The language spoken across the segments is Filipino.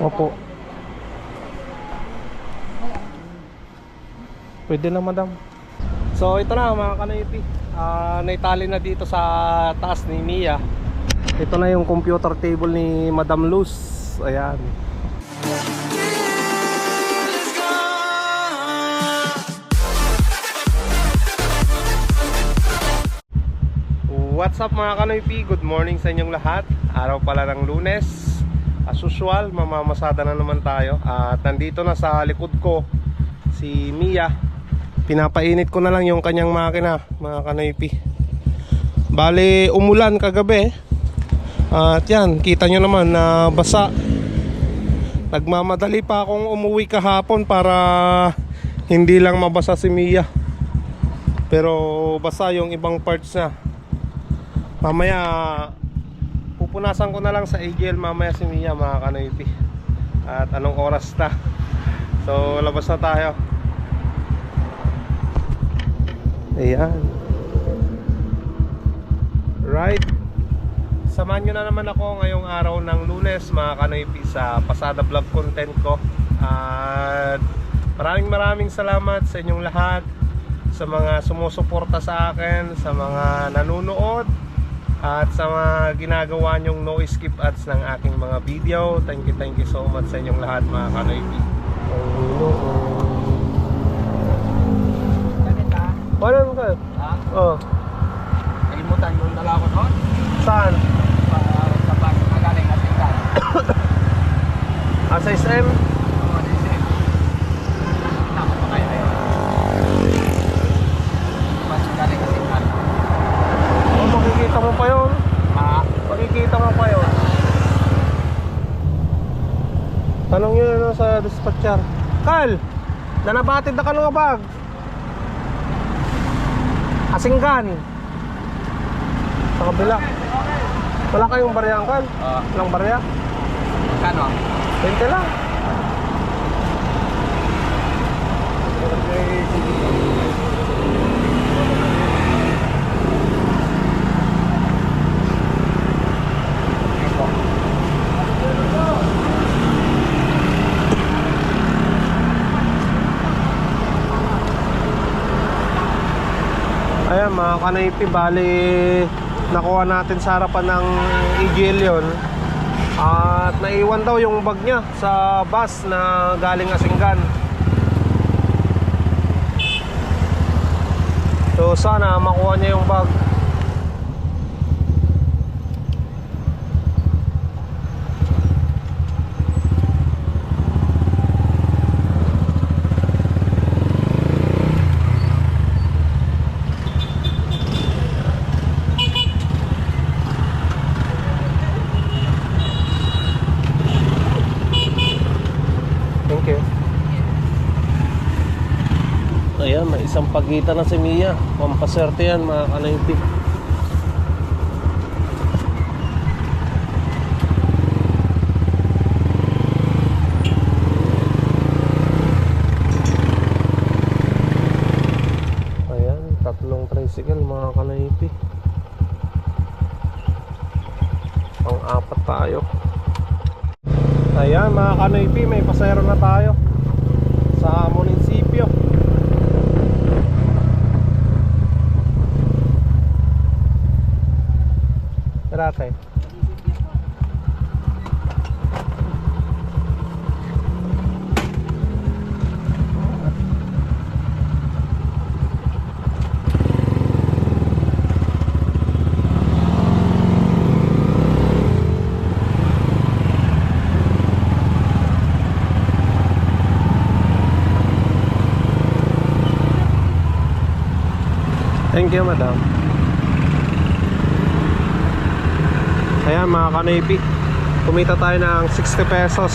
Opo. Pwede na madam. So ito na mga kanoypi. Ah, naitali na dito sa taas ni Mia. Ito na yung computer table ni Madam Luz. Ayan. What's up mga kanoypi? Good morning sa inyong lahat. Araw pala ng lunes. As usual, mamamasada na naman tayo. At nandito na sa likod ko si Mia. Pinapainit ko na lang yung kanyang makina, mga kanoypi. Bale, umulan kagabi. At yan, kita nyo naman na basa. Nagmamadali pa akong umuwi kahapon para hindi lang mabasa si Mia. Pero basa yung ibang parts na. Mamaya pupunasan ko na lang sa AGL mamaya si Mia mga kanoypi. At anong oras na? So labas na tayo. Ayan. Right. Samahan nyo na naman ako ngayong araw ng lunes mga kanoypi sa Pasada Vlog content ko. At maraming maraming salamat sa inyong lahat sa mga sumusuporta sa akin, sa mga nanonood at sa mga ginagawa nyong no skip ads ng aking mga video. Thank you, thank you so much sa inyong lahat mga ha? Ano ka? Ha? Oh, Kalimutan yung dala ko doon. saan? Pa, sa bus na galing at tinggal. Ah, sa SM? Oo, this is. Tama pa kayo ayun. Bus na galing at tinggal. Oh, makikita mo pa yun. Ha? Makikita mo pa yun. Tanong nyo ano sa dispatcher. Kal, nanabatid na ka ng bag. Asinggan. Sa kabila. Wala kayong barya, Kal? Oo. Walang barya? Kano? 20 lang. Mga kanaypi, bali nakuha natin sa harapan ng EGL yun. At naiwan daw yung bag niya sa bus na galing Asinggan. So sana makuha niya yung bag. Thank you. Pagitan na si Mia. Pampaserte yan mga kanaypi. Ayan, tatlong tricycle mga kanaypi. Pang-apat tayo. Ayan mga kanoypi, may pasero na tayo sa munisipyo. Rate. Thank you, madam. Mga kanoypi. Kumita tayo ng 60 pesos.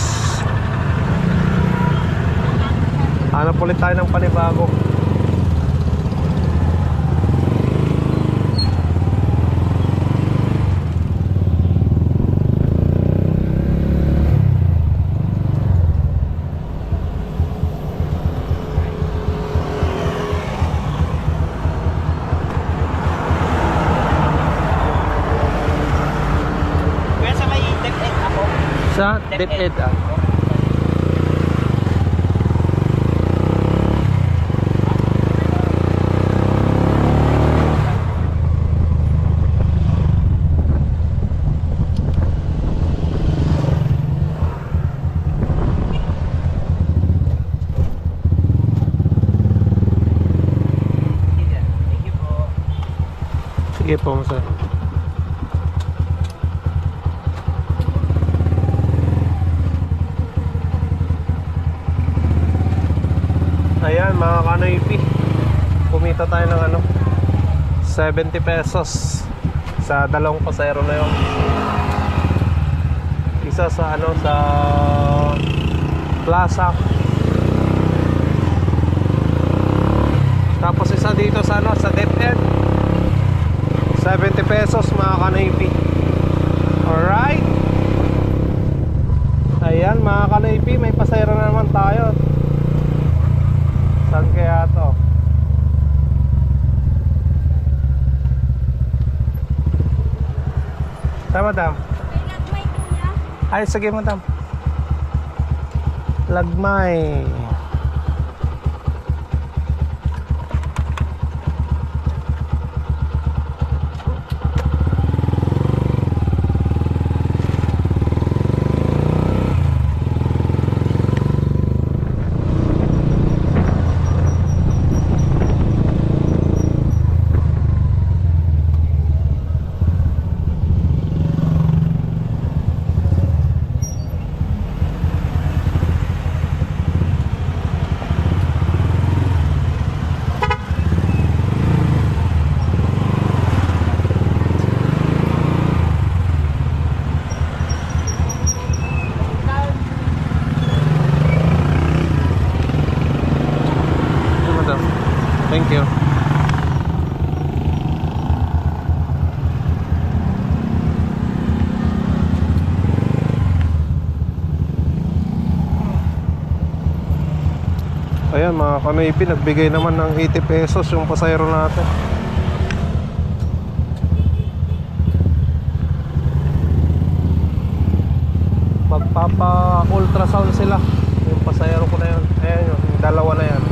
Hanap ulit tayo ng panibago. DepEd ah. Sige po, sir. Ayan, mga kanoypi. Kumita tayo ng ano, 70 pesos sa dalawang pasero na yun. Isa sa ano, sa plaza. Tapos isa dito sa ano, sa DepEd. 70 pesos mga kanoypi. Alright. Ayan mga kanoypi, may pasayro na naman tayo. Saan kaya to? Saan madam? Ay, sige madam. Lagmay. Hey, madam. Thank you. Ayan mga kanoipi, nagbigay naman ng 80 pesos yung pasayro natin. Magpapa-ultrasound sila. Yung pasayro ko na yun. Ayan yun, dalawa na yan.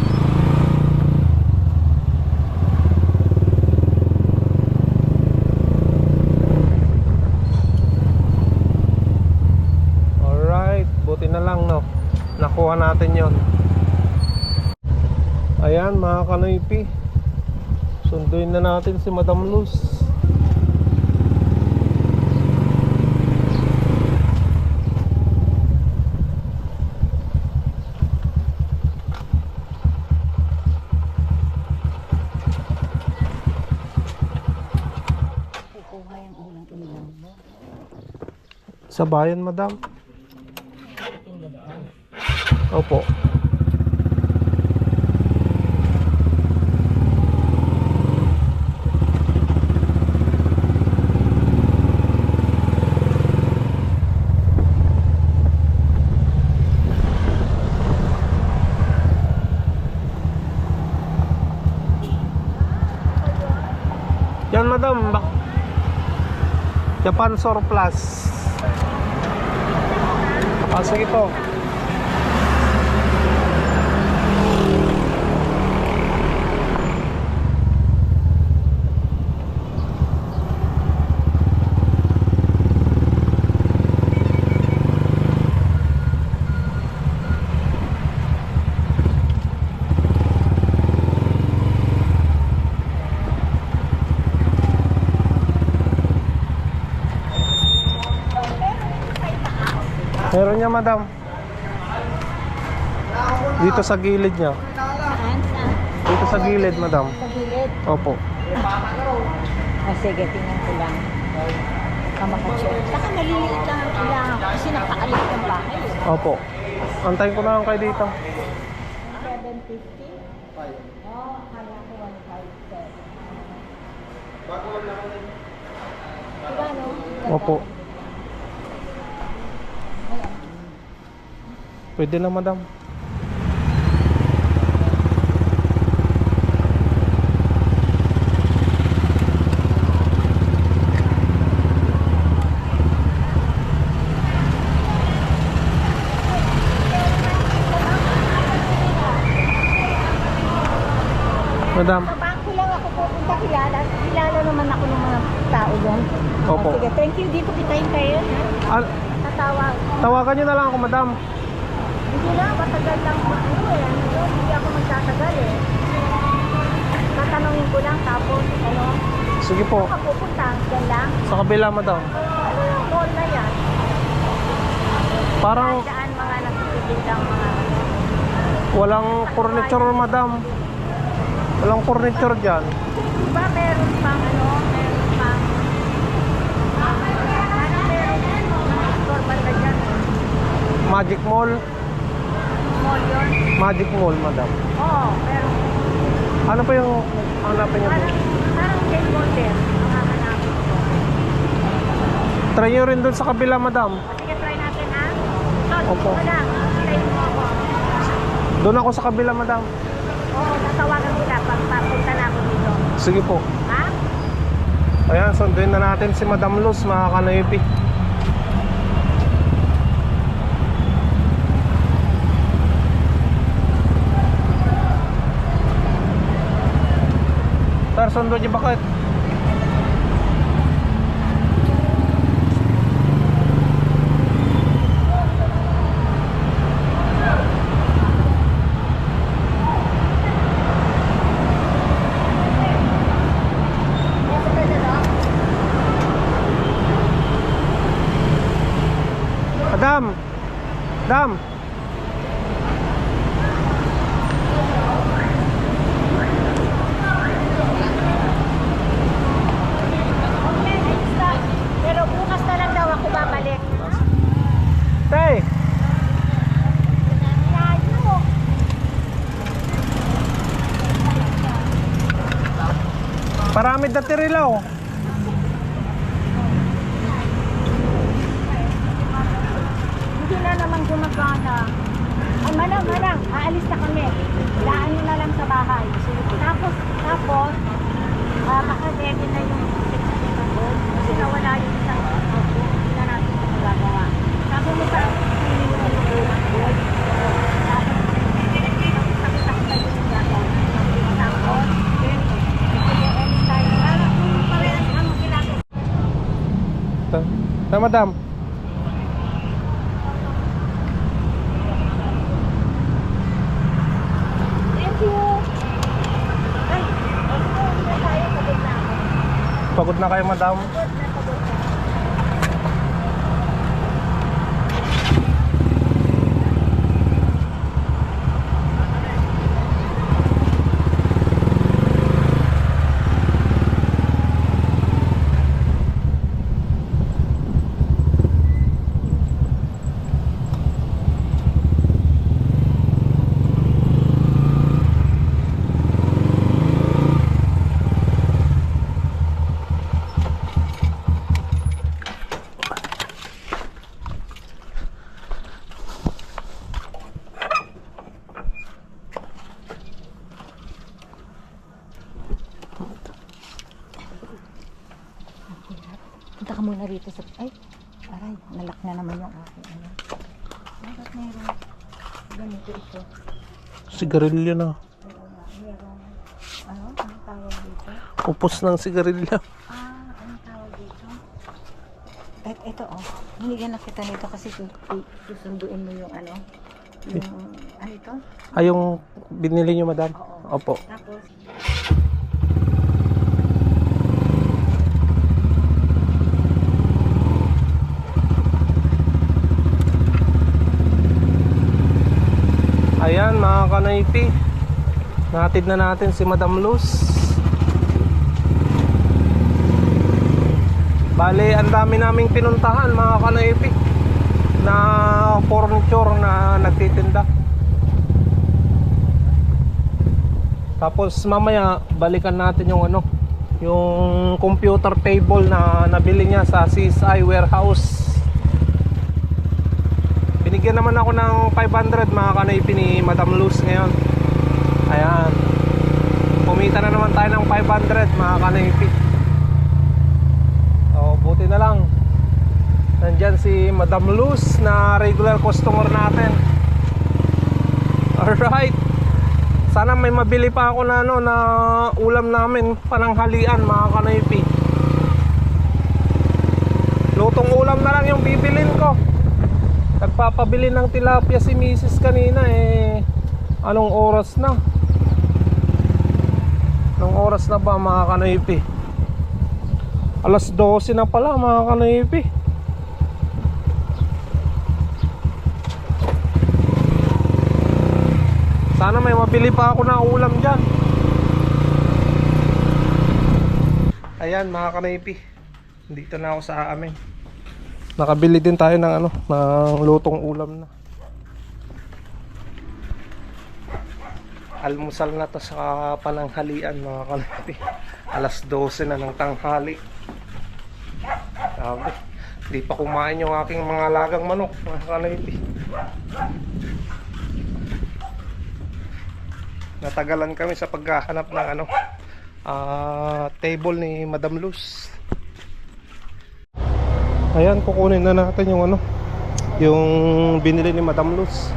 Alright, buti na lang no. Nakuha natin yon. Ayan kanoypi. Sunduin na natin si Madam Luz. Sa bayan, Madam? Opo. Yan, Madam. Bak- Japan Surplus. Ah, sige niya, madam. Dito sa gilid niya. Dito sa gilid, madam. Sa gilid. Opo. Ah, sige, tingnan ko lang. Kamakatsyot. Saka maliliit lang ang kailangan ko kasi napakaliit ang bahay. Opo. Antayin ko na lang kayo dito. 750? Oh, akala ko 157. Diba, no? Opo. Pwede na, madam. Madam. Sa bangko lang ako pupunta kilala. Kilala naman ako ng mga tao doon. Opo. Sige, thank you. Dito kita hintayin. ha? Ah, Tatawag. tawagan niyo na lang ako, madam. Hindi na, matagal lang ako eh. Ano Hindi ako magtatagal eh. Tatanungin ko lang tapos ano, Sige po. Saan ka pupunta? Yan lang? Sa kabila, madam. Ano yung mall na yan? Parang Saan mga nagtitindang mga ano? walang furniture, madam. Walang furniture dyan. Di ba meron pang ano? Meron pang... Ano meron mga store banda dyan? Magic Mall. Yun? Magic Mall, madam. Oo, meron. Ano pa yung hanapin niyo? Parang, parang Jane Golden. Try nyo rin dun sa kabila, madam. Sige, try natin ha. So, Opo. wala. Try mo ako. Doon ako sa kabila, madam. Oo, natawagan kita pag papunta na ako dito. Sige po. Ha? Ayan, sunduin na natin si Madam Luz, mga kanoypi. Sundo niyo bakit? Madam! Madam! Okay, ayos na. Pero bukas na lang daw ako babalik. Tay! Layo. Datirilaw. Hindi na naman gumagana. Ay, manang, manang, aalis na kami. Daan nyo na lang sa bahay. Tapos, tapos, ah, maka-ready na yung ticket na nila Kasi nawala yung isang notebook. Hindi na natin ito magagawa. Sabi mo sa hindi mo yung ulang board. Tapos, sakit-sakit na yung gagawin. Tapos, then, sige, anytime. Para kung parehas ang ginagawa. Ta, madam. Thank you. Ay, pagod na tayo, pagod na ako. Pagod na kayo, madam. Pagod na. Punta ka muna rito sa... Ay, aray, nalak na naman yung aking ano. Bakit meron? Ganito ito. Sigarilyo na. Meron. Ano? Anong tawag dito? Upos ng sigarilyo. Ah, anong tawag dito? Et, ito oh. Hinigyan na kita nito kasi sus- sus- susunduin mo yung ano. Yung, ano ito? Ay, yung binili nyo, madam? Oo. Opo. Tapos, Ayan, mga kanaypi. Natid na natin si Madam Luz. Bale, ang dami naming pinuntahan, mga kanaypi. Na furniture na nagtitinda. Tapos mamaya balikan natin yung ano, yung computer table na nabili niya sa CSI warehouse. Binigyan naman ako ng 500 mga kanaypi ni Madam Luz ngayon. Ayan. Pumita na naman tayo ng 500 mga kanaypi. So, buti na lang. Nandyan si Madam Luz na regular customer natin. Alright. Sana may mabili pa ako na ano na ulam namin pananghalian mga kanaypi. Lutong ulam na lang yung bibilin ko. Nagpapabili ng tilapia si Mrs. kanina eh anong oras na? Anong oras na ba mga kanaypi? Alas 12 na pala mga kanipi. Sana may mabili pa ako na ulam dyan. Ayan mga kanipi. Dito na ako sa amin. Nakabili din tayo ng ano, ng lutong ulam na. Almusal na to sa pananghalian mga kanipi. Alas 12 na ng tanghali. Sabi, di pa kumain yung aking mga lagang manok mga kanipi. Natagalan kami sa paghahanap ng ano, ah, table ni Madam Luz. Ayan, kukunin na natin yung ano, yung binili ni Madam Luz.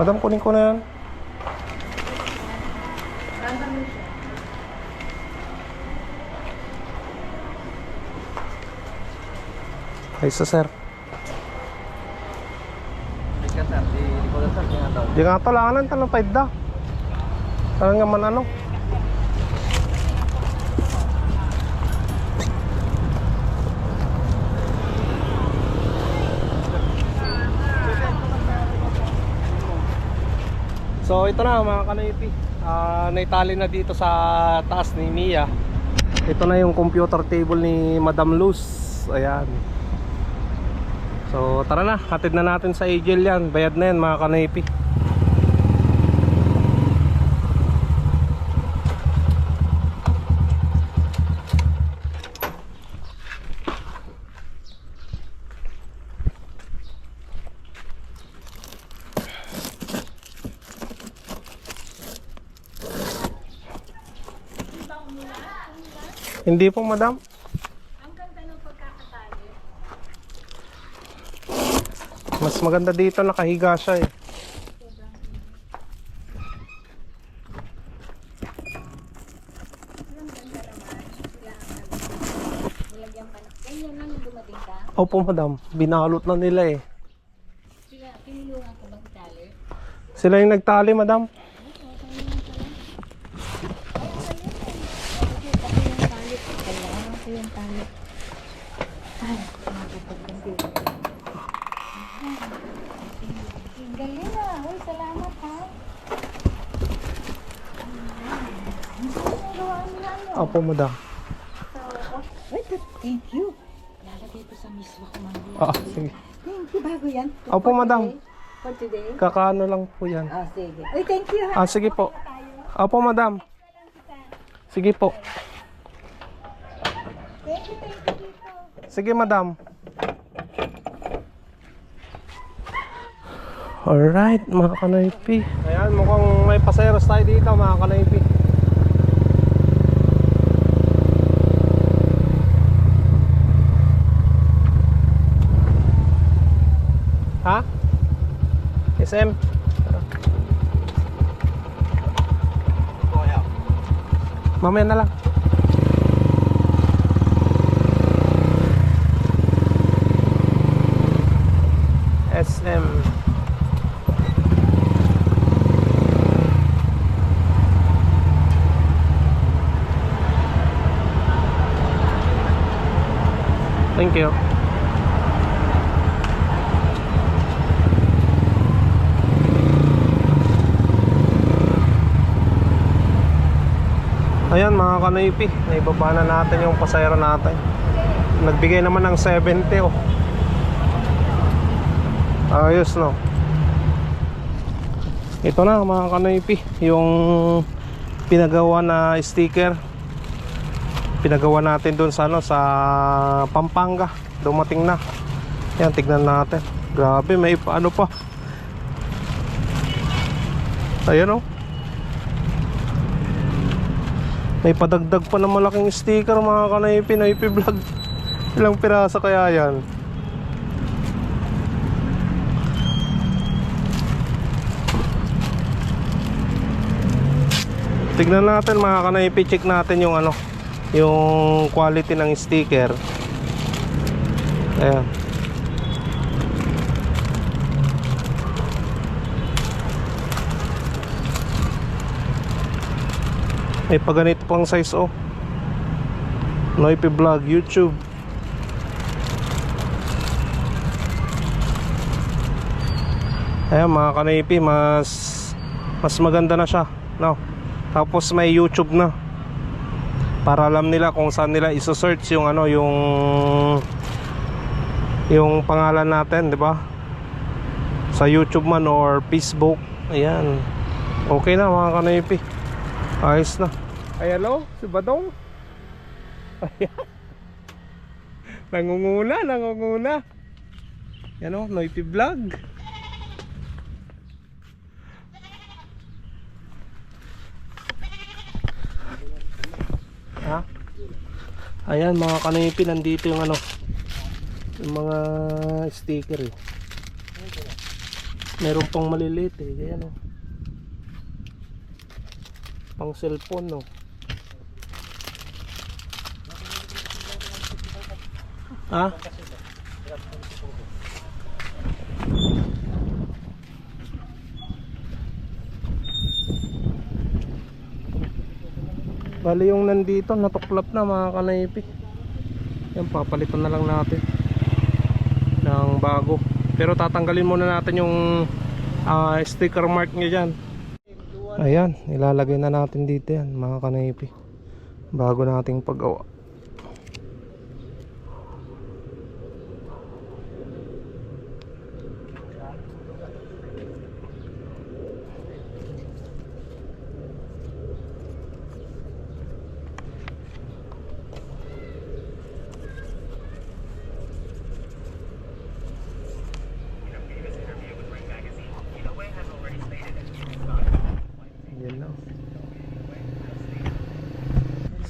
Madam, kunin ko na yan. Ay, sa sir. Ka di daw. Nga talangan tanong paid da. Tanong nga man ano. So ito na mga kanipi. Ah, naitali na dito sa taas ni Mia. Ito na yung computer table ni Madam Luz. Ayan. So tara na, hatid na natin sa Agel yan. Bayad na yan mga kanipi. Hindi po madam. Ang ganda ng pagkakatali. Mas maganda dito nakahiga siya eh. Opo madam, binalot na nila eh. Sila, pinulungan ko bang tali? Sila yung nagtali madam. Kailangan ko yung tali. Ay, mapapagpapil. Ang galing ah. Uy, salamat ha. Ang gawa ano. Opo madam. Wait, thank you. Lalagay ko sa miswa ko mamaya. Ah, sige. Thank you. Bago yan. Opo, For madam. today? For today? Kakaano lang po yan. Ah, sige. Uy, thank you ha. Ah, sige po. Opo madam. Sige po. Thank you, thank you dito. Sige madam. Alright mga kanaypi. Ayan mukhang may paseros tayo dito mga kanaypi. SM? Mamaya na lang. SM Thank you. Ayan mga kanaypi, naibaba na natin yung pasayro natin. Nagbigay naman ng 70 oh. Ayos no. Ito na mga kanaypi, yung pinagawa na sticker. Pinagawa natin doon sa ano sa Pampanga. Dumating na. Yan tignan natin. Grabe, may ano pa. Ayan oh. May padagdag pa na malaking sticker mga kanaypi na ipi-vlog. Ilang piraso kaya yan? Tignan natin mga kanaypi, check natin yung ano, yung quality ng sticker. Ayan. May paganito pang size oh. Noipi Vlog YouTube. Ayan mga kanaypi, mas mas maganda na siya, no? Tapos may YouTube na. Para alam nila kung saan nila iso-search yung ano, yung yung pangalan natin, 'di ba? Sa YouTube man or Facebook. Ayan. Okay na mga kanaypi. Ayos na. Ay hello, si Badong. Ayan. Nangunguna, nangunguna. Yan o, Noipi Vlog. Ha? Ayan mga kanipi, nandito yung ano yung mga sticker eh. Meron pang maliliit eh, ayan oh. Pang cellphone no. Ha? Bali yung nandito natuklap na mga kanaypi. Yan papalitan na lang natin ng bago. Pero tatanggalin muna natin yung ah, sticker mark niya dyan. Ayan, ilalagay na natin dito yan mga kanaypi. Bago nating paggawa.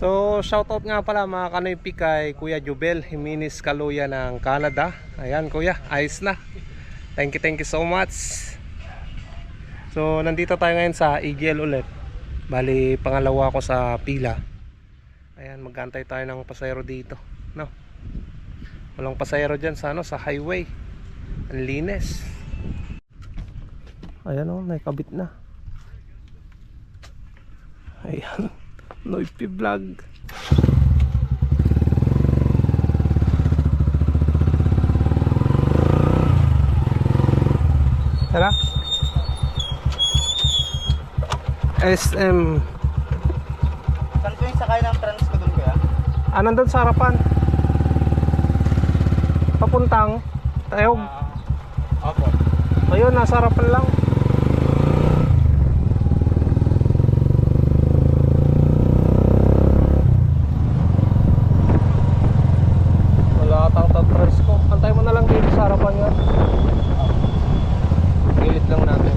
So, shoutout nga pala mga kanoypi kay Kuya Jubel Jimenez Kaluya ng Canada. Ayan kuya, ayos na. Thank you, thank you so much. So, nandito tayo ngayon sa EGL ulit. Bali, pangalawa ko sa pila. Ayan, magantay tayo ng pasayro dito. No? Walang pasayro dyan sa, ano, sa highway. Ang linis. Ayan o, may kabit na. Ayan. Noipi vlog. Tara. SM. Saan ko yung sakay ng trans ko doon kuya? Ah, nandun sa harapan. Papuntang. Tayog. Ah, opo. Ayun, nasa harapan lang. Wala atang tatrans ko. Antay mo na lang dito sa harapan yan. Gilid lang natin.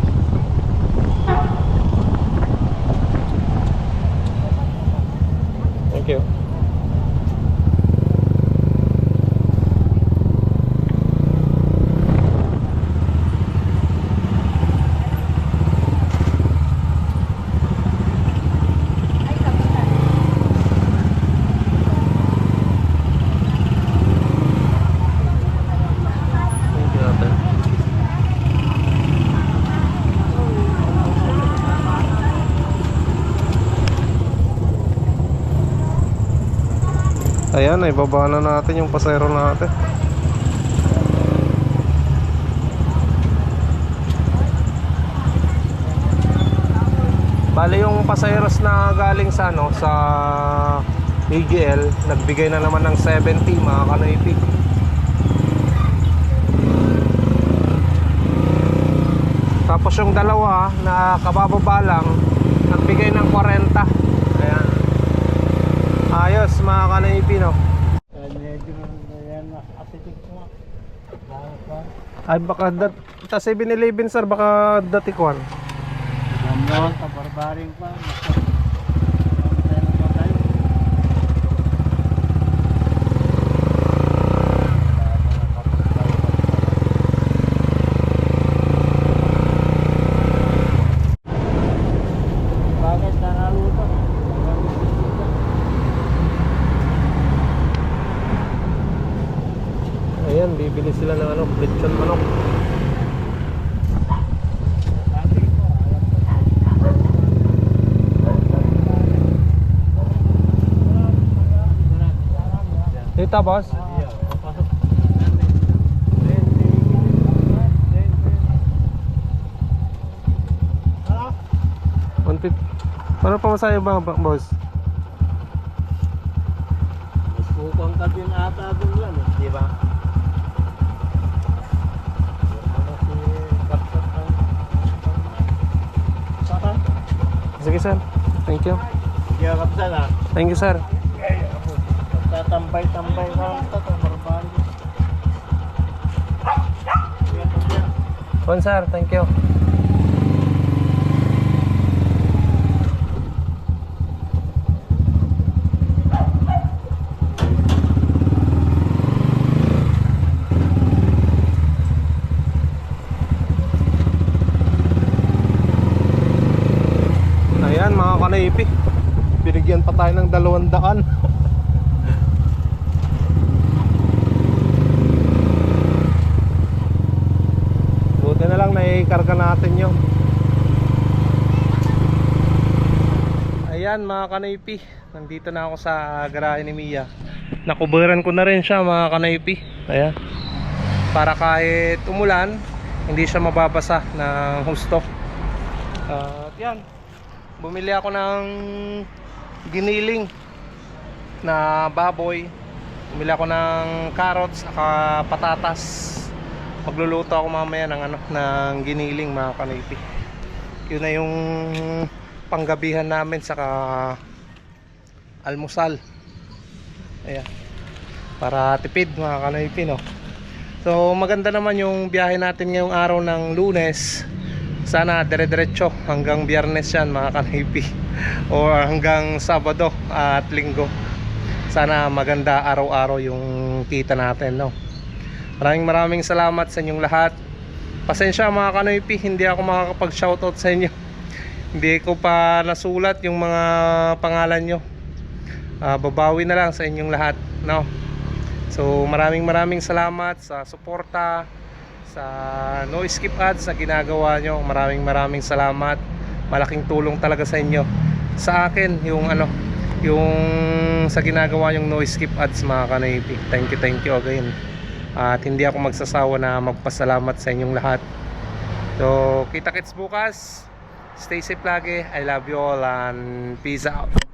Thank you. Thank you, ate. Ayan, ibaba na natin yung pasero natin. Bale yung pasayeros na galing sa ano sa AGL, nagbigay na naman ng 70 mga kanoypi. Tapos yung dalawa na kabababa lang, nagbigay ng 40. Ayos mga kanoypi no. Ay baka dat ta 7-Eleven sir baka datikwan. Ganda, kabarbaring pa. Bakit nanaluto? Ayan, bibili sila ng ano, lechon manok. Dito, boss. Fif- Ano pa masaya ba, boss? Mas bukang ka din ata dun yan, eh, di ba? Sige, sir. Thank you. Hindi ka Kapsat ah. Thank you, sir. Tatambay-tambay ka lang ito, barbali. One, sir. Thank you. Ayan mga kanaypi Binigyan pa tayo ng dalawang daan Buti na lang naikarga natin yun? Ayan mga kanaypi. Nandito na ako sa garahe ni Mia. Nakuberan ko na rin siya mga kanaypi. Ayan. Para kahit umulan Hindi siya mababasa ng husto. At yan. Bumili ako ng giniling na baboy. Bumili ako ng carrots Saka patatas magluluto ako mamaya ng ano ng giniling mga kanipi yun na yung panggabihan namin saka almusal. Ayan. Para tipid mga kanipi no? So maganda naman yung biyahe natin ngayong araw ng lunes. Sana dire-diretso hanggang biyernes yan mga kanipi o hanggang sabado at linggo. Sana maganda araw-araw yung kita natin no Maraming maraming salamat sa inyong lahat. Pasensya mga kanoypi, hindi ako makakapag-shoutout sa inyo. Hindi ko pa nasulat yung mga pangalan nyo. Ah, babawi na lang sa inyong lahat, no? So, maraming maraming salamat sa suporta, sa no skip ads na ginagawa nyo. Maraming maraming salamat. Malaking tulong talaga sa inyo. Sa akin, yung ano, yung sa ginagawa yung no skip ads mga kanoypi. Thank you, thank you again. At hindi ako magsasawa na magpasalamat sa inyong lahat. So, kita kits bukas. Stay safe lagi. I love you all and peace out.